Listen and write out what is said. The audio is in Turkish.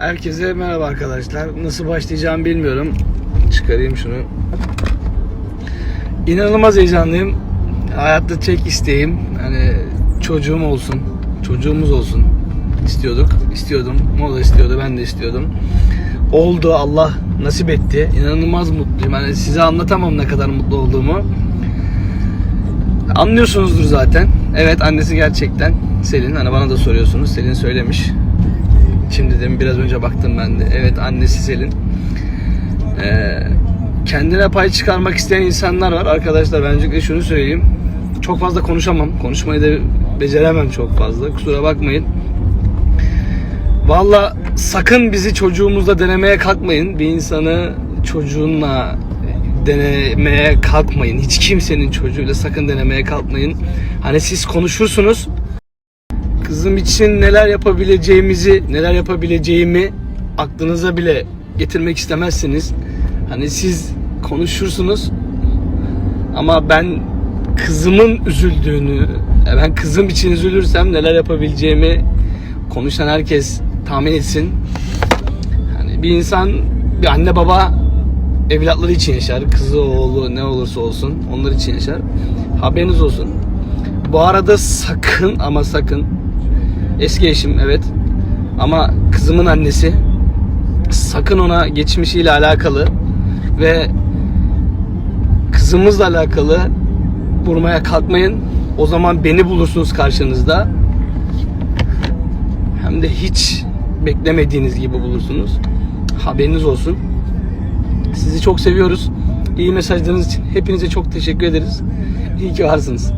Herkese merhaba arkadaşlar. Nasıl başlayacağımı bilmiyorum. Çıkarayım şunu. İnanılmaz heyecanlıyım. Hayatta tek isteğim hani çocuğum olsun. Çocuğumuz olsun istiyorduk. istiyordum. O da istiyordu. Ben de istiyordum. Oldu. Allah nasip etti. İnanılmaz mutluyum. Hani size anlatamam ne kadar mutlu olduğumu. Anlıyorsunuzdur zaten. Evet annesi gerçekten Selin. Hani bana da soruyorsunuz. Selin söylemiş. Şimdi de biraz önce baktım ben de. Evet annesi Selin. Ee, kendine pay çıkarmak isteyen insanlar var. Arkadaşlar ben öncelikle şunu söyleyeyim. Çok fazla konuşamam. Konuşmayı da beceremem çok fazla. Kusura bakmayın. Valla sakın bizi çocuğumuzla denemeye kalkmayın. Bir insanı çocuğunla denemeye kalkmayın. Hiç kimsenin çocuğuyla sakın denemeye kalkmayın. Hani siz konuşursunuz. Kızım için neler yapabileceğimizi, neler yapabileceğimi aklınıza bile getirmek istemezsiniz. Hani siz konuşursunuz ama ben kızımın üzüldüğünü, e, ben kızım için üzülürsem neler yapabileceğimi konuşan herkes tahmin etsin. Hani bir insan, bir anne baba evlatları için yaşar. Kızı, oğlu ne olursa olsun onlar için yaşar. Haberiniz olsun. Bu arada sakın ama sakın eski eşim evet ama kızımın annesi sakın ona geçmişiyle alakalı ve kızımızla alakalı vurmaya kalkmayın. O zaman beni bulursunuz karşınızda. Hem de hiç beklemediğiniz gibi bulursunuz. Haberiniz olsun. Sizi çok seviyoruz. İyi mesajlarınız için hepinize çok teşekkür ederiz. İyi ki varsınız.